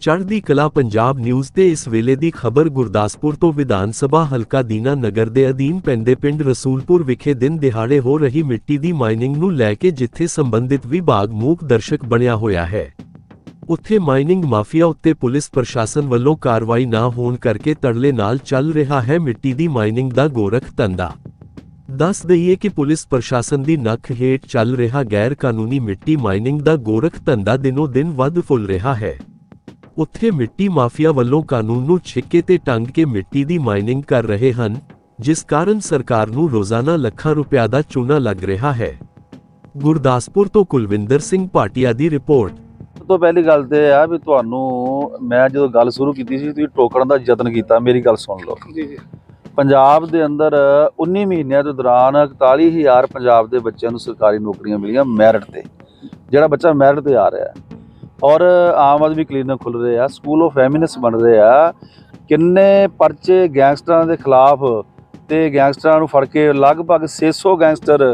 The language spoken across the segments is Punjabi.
ਚੜ੍ਹਦੀ ਕਲਾ ਪੰਜਾਬ ਨਿਊਜ਼ ਤੇ ਇਸ ਵੇਲੇ ਦੀ ਖਬਰ ਗੁਰਦਾਸਪੁਰ ਤੋਂ ਵਿਧਾਨ ਸਭਾ ਹਲਕਾ ਦੀਨਾ ਨਗਰ ਦੇ ਅਧੀਨ ਪੈਂਦੇ ਪਿੰਡ ਰਸੂਲਪੁਰ ਵਿਖੇ ਦਿਨ ਦਿਹਾੜੇ ਹੋ ਰਹੀ ਮਿੱਟੀ ਦੀ ਮਾਈਨਿੰਗ ਨੂੰ ਲੈ ਕੇ ਜਿੱਥੇ ਸੰਬੰਧਿਤ ਵਿਭਾਗ ਮੂਕ ਦਰਸ਼ਕ ਬਣਿਆ ਹੋਇਆ ਹੈ। ਉੱਥੇ ਮਾਈਨਿੰਗ ਮਾਫੀਆ ਉੱਤੇ ਪੁਲਿਸ ਪ੍ਰਸ਼ਾਸਨ ਵੱਲੋਂ ਕਾਰਵਾਈ ਨਾ ਹੋਣ ਕਰਕੇ ਤੜਲੇ ਨਾਲ ਚੱਲ ਰਿਹਾ ਹੈ ਮਿੱਟੀ ਦੀ ਮਾਈਨਿੰਗ ਦਾ ਗੋਰਖ ਧੰਦਾ। ਦੱਸ ਦਈਏ ਕਿ ਪੁਲਿਸ ਪ੍ਰਸ਼ਾਸਨ ਦੀ ਨੱਕ ਹੇਠ ਚੱਲ ਰਿਹਾ ਗੈਰ ਕਾਨੂੰਨੀ ਮਿੱਟੀ ਮਾਈਨਿੰਗ ਦਾ ਗੋਰਖ ਧੰਦਾ ਦਿਨੋ ਦਿਨ ਵੱਧ ਫੁੱਲ ਰਿਹਾ ਹੈ। ਉੱਥੇ ਮਿੱਟੀ ਮਾਫੀਆ ਵੱਲੋਂ ਕਾਨੂੰਨ ਨੂੰ ਛਿੱਕੇ ਤੇ ਟੰਗ ਕੇ ਮਿੱਟੀ ਦੀ ਮਾਈਨਿੰਗ ਕਰ ਰਹੇ ਹਨ ਜਿਸ ਕਾਰਨ ਸਰਕਾਰ ਨੂੰ ਰੋਜ਼ਾਨਾ ਲੱਖਾਂ ਰੁਪਇਆ ਦਾ ਚੂਨਾ ਲੱਗ ਰਿਹਾ ਹੈ। ਗੁਰਦਾਸਪੁਰ ਤੋਂ ਕੁਲਵਿੰਦਰ ਸਿੰਘ ਭਾਟੀਆ ਦੀ ਰਿਪੋਰਟ। ਸਭ ਤੋਂ ਪਹਿਲੀ ਗੱਲ ਤੇ ਇਹ ਆ ਵੀ ਤੁਹਾਨੂੰ ਮੈਂ ਜਦੋਂ ਗੱਲ ਸ਼ੁਰੂ ਕੀਤੀ ਸੀ ਤੁਸੀਂ ਟੋਕਣ ਦਾ ਯਤਨ ਕੀਤਾ ਮੇਰੀ ਗੱਲ ਸੁਣ ਲਓ। ਜੀ ਜੀ। ਪੰਜਾਬ ਦੇ ਅੰਦਰ 19 ਮਹੀਨਿਆਂ ਦੇ ਦੌਰਾਨ 41000 ਪੰਜਾਬ ਦੇ ਬੱਚਿਆਂ ਨੂੰ ਸਰਕਾਰੀ ਨੌਕਰੀਆਂ ਮਿਲੀਆਂ ਮੈਰਿਟ ਤੇ ਜਿਹੜਾ ਬੱਚਾ ਮੈਰਿਟ ਤੇ ਆ ਰਿਹਾ। ਹੈ ਔਰ ਆਮ ਆਦਮੀ ਕਲੀਨਿਕ ਖੁੱਲ ਰਹੇ ਆ ਸਕੂਲ ਆਫ ਫੈਮਿਨਿਸਟ ਬਣ ਰਹੇ ਆ। ਕਿੰਨੇ ਪਰਚੇ ਗੈਂਗਸਟਰਾਂ ਦੇ ਖਿਲਾਫ ਤੇ ਗੈਂਗਸਟਰਾਂ ਨੂੰ ਫੜ ਕੇ ਲਗਭਗ 600 ਗੈਂਗਸਟਰ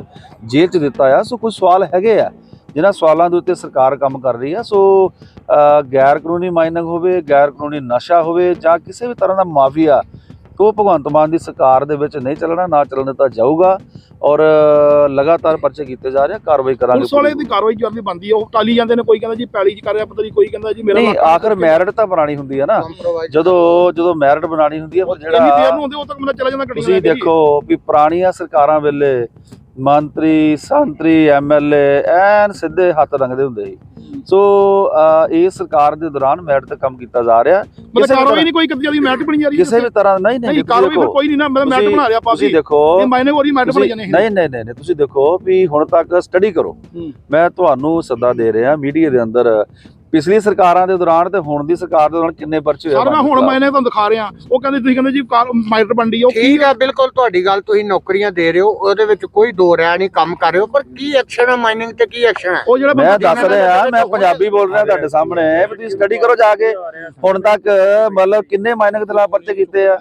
ਜੇਲ੍ਹ 'ਚ ਦਿੱਤਾ ਆ। ਸੋ ਕੁਝ ਸਵਾਲ ਹੈਗੇ ਆ, ਜਿਨ੍ਹਾਂ ਸਵਾਲਾਂ ਦੇ ਉੱਤੇ ਸਰਕਾਰ ਕੰਮ ਕਰ ਰਹੀ ਆ। ਸੋ ਗੈਰ ਕਾਨੂੰਨੀ ਮਾਈਨਿੰਗ ਹੋਵੇ ਗੈਰ ਕਾਨੂੰਨੀ ਨਸ਼ਾ ਹੋਵੇ ਜਾਂ ਕਿਸੇ ਵੀ ਤਰ੍ਹਾਂ ਦਾ ਮਾਫੀਆ ਉਹ ਭਗਵੰਤ ਮਾਨ ਦੀ ਸਰਕਾਰ ਦੇ ਵਿੱਚ ਨਹੀਂ ਚੱਲਣਾ ਨਾ ਚੱਲਣ ਦਿੱਤਾ ਜਾਊਗਾ ਔਰ ਲਗਾਤਾਰ ਪਰਚੇ ਕੀਤੇ ਜਾ ਰਹੇ ਆ ਕਾਰਵਾਈ ਕਰਾਂਗੇ ਪੁਲਿਸ ਵਾਲੇ ਦੀ ਕਾਰਵਾਈ ਜਲਦੀ ਬੰਦੀ ਉਹ ਟਾਲੀ ਜਾਂਦੇ ਨੇ ਕੋਈ ਕਹਿੰਦਾ ਜੀ ਪੈਲੀ ਚ ਕਰ ਰਿਹਾ ਪਤਾ ਨਹੀਂ ਕੋਈ ਕਹਿੰਦਾ ਜੀ ਮੇਰਾ ਨਹੀਂ ਆਖਰ ਮੈਰਿਟ ਤਾਂ ਬਣਾਣੀ ਹੁੰਦੀ ਹੈ ਨਾ। ਜਦੋਂ ਜਦੋਂ ਮੈਰਿਟ ਬਣਾਣੀ ਹੁੰਦੀ ਹੈ ਫਿਰ ਜਿਹੜਾ ਨੂੰ ਹੁੰਦੇ ਉਹ ਤੱਕ ਬੰਦਾ ਚਲਾ ਜਾਂਦਾ ਤੁਸੀਂ ਕੇ। ਦੇਖੋ ਵੀ ਪੁਰਾਣੀਆਂ ਸਰਕਾਰਾਂ ਵੇਲੇ ਮੰਤਰੀ ਸੰਤਰੀ ਐਮਐਲਏ ਐਨ ਸਿੱਧੇ ਹੱਥ ਰੰਗਦੇ ਹੁੰਦੇ ਸੀ। ਸੋ ਇਹ ਸਰਕਾਰ ਦੇ ਦੌਰਾਨ ਮੈਰਿਟ ਤੇ ਕੰਮ ਕੀਤਾ ਜਾ ਰਿਹਾ। ਕਿਸੇ ਵੀ ਕਾਰਵਾਈ ਨਹੀਂ ਕੋਈ ਕਦੀ ਮੈਟ ਬਣੀ ਜਾ ਰਹੀ ਕਿਸੇ ਵੀ ਤਰ੍ਹਾਂ ਨਹੀਂ ਨਹੀਂ ਕਾਰਵਾਈ ਕੋਈ ਨਹੀਂ ਨਾ ਮੈਟ ਬਣਾ ਰਿਹਾ ਵੀ ਦੇਖੋ ਇਹ ਮਾਇਨੇ ਹੋਰ ਮੈਟ ਬਣ ਜਾਣੇ ਨਹੀਂ ਨਹੀਂ ਨਹੀਂ ਤੁਸੀਂ ਦੇਖੋ ਵੀ ਹੁਣ ਤੱਕ ਸਟੱਡੀ ਕਰੋ। ਮੈਂ ਤੁਹਾਨੂੰ ਸੱਦਾ ਦੇ ਰਿਹਾ ਮੀਡੀਆ ਦੇ ਅੰਦਰ ਪਿਛਲੀ ਸਰਕਾਰਾਂ ਦੇ ਦੌਰਾਨ ਤੇ ਹੁਣ ਦੀ ਸਰਕਾਰ ਦੇ ਦੌਰਾਨ ਕਿੰਨੇ ਪਰਚੇ ਹੋਏ ਸਰ ਮੈਂ ਹੁਣ ਮਾਇਨੇ ਤੁਹਾਨੂੰ ਦਿਖਾ ਰਿਹਾ। ਉਹ ਕਹਿੰਦੇ ਤੁਸੀਂ ਕਹਿੰਦੇ ਜੀ ਮਾਈਟਰ ਬੰਡੀ ਉਹ ਕੀ ਠੀਕ ਹੈ ਬਿਲਕੁਲ ਤੁਹਾਡੀ ਗੱਲ ਤੁਸੀਂ ਨੌਕਰੀਆਂ ਦੇ ਰਹੇ ਹੋ ਉਹਦੇ ਵਿੱਚ ਕੋਈ ਦੋ ਰਾਇ ਨਹੀਂ ਕੰਮ ਕਰ ਰਹੇ ਹੋ ਪਰ ਕੀ ਐਕਸ਼ਨ ਹੈ ਮਾਈਨਿੰਗ ਤੇ ਕੀ ਐਕਸ਼ਨ ਹੈ ਉਹ ਜਿਹੜਾ ਮੈਂ ਦੱਸ ਰਿਹਾ ਮੈਂ ਪੰਜਾਬੀ ਬੋਲ ਰਿਹਾ ਤੁਹਾਡੇ ਸਾਹਮਣੇ ਵੀ ਤੁਸੀਂ ਸਟੱਡੀ ਕਰੋ ਜਾ ਕੇ। ਹੁਣ ਤੱਕ ਮਤਲਬ ਕਿੰਨੇ ਮਾਈਨਿੰਗ ਦੇ ਖਿਲਾਫ ਪਰਚੇ ਕੀਤੇ ਆ?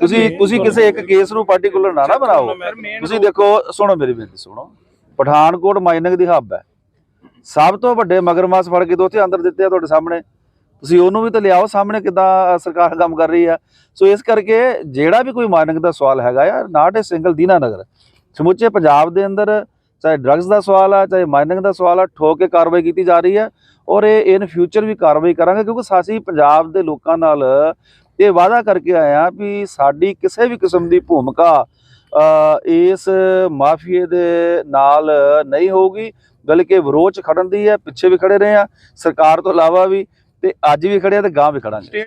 ਤੁਸੀਂ ਤੁਸੀਂ ਕਿਸੇ ਇੱਕ ਕੇਸ ਨੂੰ ਪਾਰਟਿਕੂਲਰ ਨਾ ਨਾ ਬਣਾਓ। ਤੁਸੀਂ ਦੇਖੋ ਸੁਣੋ ਮੇਰੀ ਬੇਨਤੀ ਸੁਣੋ। ਪਠਾਨਕੋਟ ਮਾਈਨਿੰਗ ਦੀ ਹੱਬ ਹੈ। ਸਭ ਤੋਂ ਵੱਡੇ ਮਗਰਮੱਛ ਫੜ ਕੇ ਦੋ ਉੱਥੇ ਅੰਦਰ ਦਿੱਤੇ ਆ ਤੁਹਾਡੇ ਸਾਹਮਣੇ। ਤੁਸੀਂ ਉਹਨੂੰ ਵੀ ਤਾਂ ਲਿਆਓ ਸਾਹਮਣੇ ਕਿਦਾਂ ਸਰਕਾਰ ਕੰਮ ਕਰ ਰਹੀ ਆ। ਸੋ ਇਸ ਕਰਕੇ ਜਿਹੜਾ ਵੀ ਕੋਈ ਮਾਈਨਿੰਗ ਦਾ ਸਵਾਲ ਹੈਗਾ ਆ ਨਾਟ ਏ ਸਿੰਗਲ ਦੀਨਾ ਨਗਰ ਸਮੁੱਚੇ ਪੰਜਾਬ ਦੇ ਅੰਦਰ ਚਾਹੇ ਡਰੱਗਸ ਦਾ ਸਵਾਲ ਆ, ਚਾਹੇ ਮਾਈਨਿੰਗ ਦਾ ਸਵਾਲ ਆ, ਠੋਕ ਕੇ ਕਾਰਵਾਈ ਕੀਤੀ ਜਾ ਰਹੀ ਹੈ ਔਰ ਇਹ ਇਨ ਫਿਊਚਰ ਵੀ ਕਾਰਵਾਈ ਕਰਾਂਗੇ ਕਿਉਂਕਿ ਸਾਸੀ ਪੰਜਾਬ ਦੇ ਲੋਕਾਂ ਨਾਲ ਇਹ ਵਾਅਦਾ ਕਰਕੇ ਆਏ ਆ ਵੀ ਸਾਡੀ ਕਿਸੇ ਵੀ ਕਿਸਮ ਦੀ ਭੂਮਿਕਾ ਇਸ ਮਾਫੀਏ ਦੇ ਨਾਲ ਨਹੀਂ ਹੋਊਗੀ। ਬਲਕਿ ਵਿਰੋਧ 'ਚ ਖੜਨ ਦੀ ਹੈ, ਪਿੱਛੇ ਵੀ ਖੜੇ ਰਹੇ ਆ ਸਰਕਾਰ ਤੋਂ ਇਲਾਵਾ ਵੀ ਤੇ ਅੱਜ ਵੀ ਖੜੇ ਆ ਤੇ ਗਾਂ ਵੀ ਖੜਾਂਗੇ।